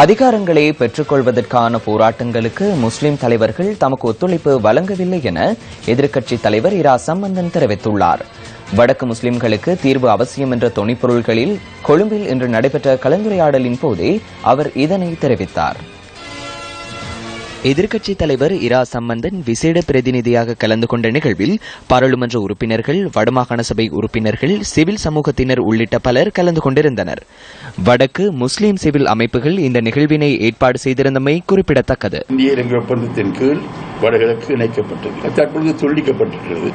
அதிகாரங்களை பெற்றுக்கொள்வதற்கான போராட்டங்களுக்கு முஸ்லிம் தலைவர்கள் தமக்கு ஒத்துழைப்பு வழங்கவில்லை என எதிர்க்கட்சித் தலைவர் இரா சம்பந்தன் தெரிவித்துள்ளார். வடக்கு முஸ்லிம்களுக்கு தீர்வு அவசியம் என்ற தொனிப்பொருள்களில் கொழும்பில் இன்று நடைபெற்ற கலந்துரையாடலின் போதே அவர் இதனை தெரிவித்தார். எதிர்க்கட்சி தலைவர் இரா சம்பந்தன் விசேட பிரதிநிதியாக கலந்து கொண்ட நிகழ்வில் பாராளுமன்ற உறுப்பினர்கள் வடமாகாண சபை உறுப்பினர்கள் சிவில் சமூகத்தினர் உள்ளிட்ட பலர் கலந்து கொண்டிருந்தனர். வடக்கு முஸ்லிம் சிவில் அமைப்புகள் இந்த நிகழ்வினை ஏற்பாடு செய்திருந்தமை குறிப்பிடத்தக்கது. இந்திய இலங்கை ஒப்பந்தத்தின் கீழ் வடகிழக்கு இணைக்கப்பட்டது தற்பொழுது துண்டிக்கப்பட்டிருக்கிறது.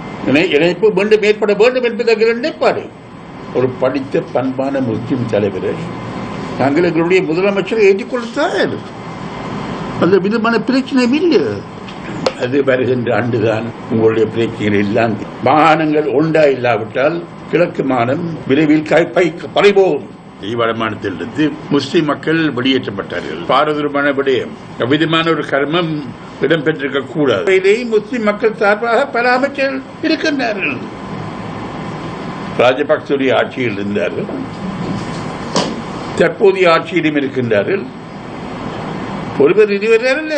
இணைப்பு மீண்டும் ஏற்பட வேண்டும் என்பதற்கு நிலைப்பாடு ஒரு படித்த பண்பான முஸ்லிம் தலைவரை நாங்கள் எங்களுடைய முதலமைச்சரை ஏற்றுக்கொள்ளத்தான் அந்த விதமான பிரச்சனையும் இல்லை. அது வருகின்ற ஆண்டுதான் உங்களுடைய பிரச்சனைகள் எல்லாம் மாகாணங்கள் ஒன்றா இல்லாவிட்டால் கிழக்கு மாநிலம் விரைவில் கை- பை பறிபோகும். வடமாநிலத்திலிருந்து முஸ்லிம் மக்கள் வெளியேற்றப்பட்டார்கள். பாரதூரமான விடயம் அவ்விதமான ஒரு கர்மம் இடம்பெற்றிருக்க கூடாது. இதையும் முஸ்லிம் மக்கள் சார்பாக பல அமைச்சர்கள் இருக்கின்றார்கள். ராஜபக்சவுடைய ஆட்சியில் இருந்தார்கள். தற்போதைய ஆட்சியிலும் இருக்கின்றார்கள். ஒருவர் இதுவரை அல்ல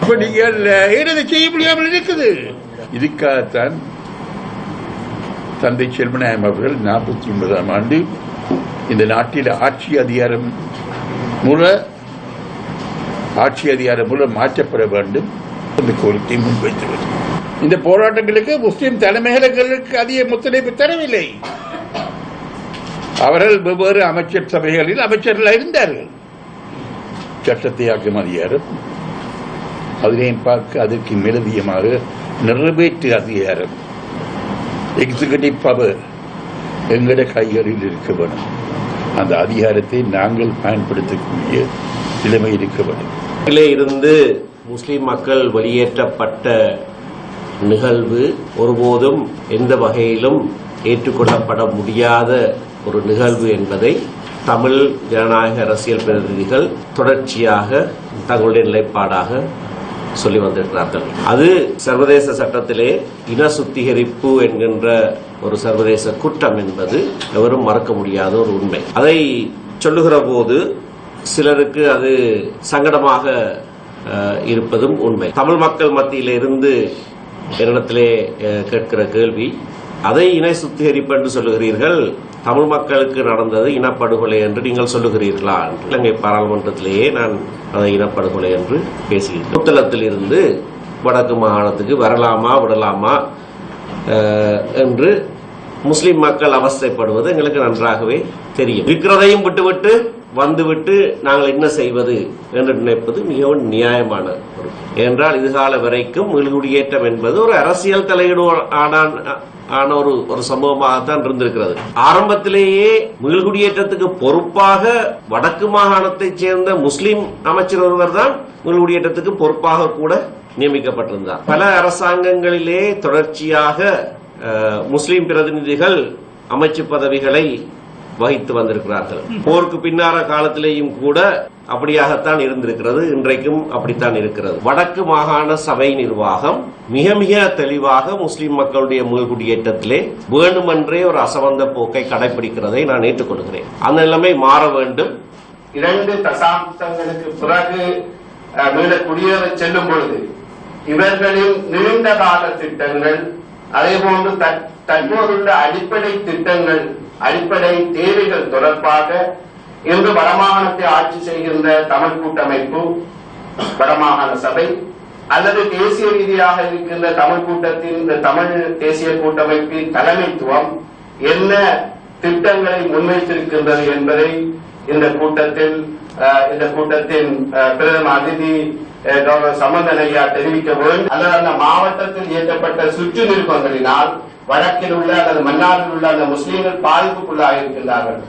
அப்ப நீங்கள் செய்ய முடியாமல் இருக்குது? இதுக்காகத்தான் தந்தை செல்வநாயம் அவர்கள் நாற்பத்தி ஒன்பதாம் ஆண்டு இந்த நாட்டில் ஆட்சி அதிகாரம் மூல ஆட்சி அதிகாரம் மூலம் மாற்றப்பட வேண்டும் இந்த கோரிக்கை முன்வைத்துள்ளது. இந்த போராட்டங்களுக்கு முஸ்லிம் தலைமையகங்களுக்கு அதிக ஒத்துழைப்பு தரவில்லை. அவர்கள் வெவ்வேறு அமைச்சர் சபைகளில் அமைச்சர்கள் இருந்தார்கள். சட்டத்தை ஆக்கும் அதிகாரம் அதனையும் பார்க்க அதற்கு மேலதிகமாக நிறைவேற்று அதிகாரம் எக்ஸிகூட்டிவ் பவர் எங்கட கைகளில் இருக்க வேண்டும். அந்த அதிகாரத்தை நாங்கள் பயன்படுத்தக்கூடிய நிலைமை இருக்க வேண்டும். இருந்து முஸ்லிம் மக்கள் வெளியேற்றப்பட்ட நிகழ்வு ஒருபோதும் எந்த வகையிலும் ஏற்றுக்கொள்ளப்பட முடியாத ஒரு நிகழ்வு என்பதை தமிழ் ஜனநாயக அரசியல் பிரதிநிதிகள் தொடர்ச்சியாக தங்களுடைய நிலைப்பாடாக சொல்லி வந்திருக்கிறார்கள். அது சர்வதேச சட்டத்திலே இன சுத்திகரிப்பு என்கின்ற ஒரு சர்வதேச குற்றம் என்பது எவரும் மறக்க முடியாத ஒரு உண்மை. அதை சொல்லுகிற போது சிலருக்கு அது சங்கடமாக இருப்பதும் உண்மை. தமிழ் மக்கள் மத்தியில இருந்து என்னிடத்திலே கேட்கிற கேள்வி அதை இணை சுத்திகரிப்பு என்று சொல்லுகிறீர்கள் தமிழ் மக்களுக்கு நடந்தது இனப்படுகொலை என்று நீங்கள் சொல்லுகிறீர்களா? என்று இலங்கை பாராளுமன்றத்திலேயே நான் அதை இனப்படுகொலை என்று பேசுகிறேன். புத்தளத்தில் இருந்து வடக்கு மாகாணத்துக்கு வரலாமா விடலாமா என்று முஸ்லிம் மக்கள் அவஸ்தைப்படுவது எங்களுக்கு நன்றாகவே தெரியும். இருக்கிறதையும் விட்டுவிட்டு வந்துவிட்டு நாங்கள் என்ன செய்வது என்று நினைப்பது மிகவும் நியாயமான என்றால் இதுகால வரைக்கும் இழுகுடியேற்றம் என்பது ஒரு அரசியல் தலையீடு ஆனான் ஆன ஒரு ஒரு சம்பவமாகத்தான் இருந்திருக்கிறது. ஆரம்பத்திலேயே மீள்குடியேற்றத்துக்கு பொறுப்பாக வடக்கு மாகாணத்தைச் சேர்ந்த முஸ்லிம் அமைச்சர் ஒருவர் தான் மீள்குடியேற்றத்துக்கு பொறுப்பாக கூட நியமிக்கப்பட்டிருந்தார். பல அரசாங்கங்களிலே தொடர்ச்சியாக முஸ்லிம் பிரதிநிதிகள் அமைச்சு பதவிகளை வகித்து வந்திருக்கிறார்கள். போருக்கு பின்னார காலத்திலேயும் கூட அப்படியாகத்தான் இருந்திருக்கிறது இன்றைக்கும் அப்படித்தான் இருக்கிறது. வடக்கு மாகாண சபை நிர்வாகம் மிக மிக தெளிவாக முஸ்லிம் மக்களுடைய மீள்குடியேற்றத்திலே வேண்டுமென்றே ஒரு அசவந்த போக்கை கடைபிடிக்கிறதை நான் ஏற்றுக்கொள்கிறேன். அந்த நிலைமை மாற வேண்டும். இரண்டு தசாப்தங்களுக்கு பிறகு அஹ், மீள குடியேற செல்லும் பொழுது இவர்களின் நீண்ட கால திட்டங்கள் அதே போன்று தற்- தற்போதுள்ள அடிப்படை திட்டங்கள் அடிப்படை தேவைகள் தொடர்பாக இன்று வடமாகாணத்தை ஆட்சி செய்கின்ற தமிழ் கூட்டமைப்பு வடமாகாண சபை அல்லது தேசிய ரீதியாக இருக்கின்ற தமிழ் கூட்டத்தின் இந்த தமிழ் தேசிய கூட்டமைப்பின் தலைமைத்துவம் என்ன திட்டங்களை முன்வைத்திருக்கின்றது என்பதை இந்த கூட்டத்தில் அஹ், இந்த கூட்டத்தின் அஹ், பிரதம அதிதி அஹ், கௌரவ சம்பந்தன் ஐயா தெரிவிக்க வேண்டும். அல்லது அந்த மாவட்டத்தில் இயற்றப்பட்ட சுற்று நிருபங்களினால் வடக்கில் உள்ள அல்லது மன்னாரில் உள்ள அந்த முஸ்லீம்கள் பாதிப்புக்குள்ளாக இருக்கின்றார்கள்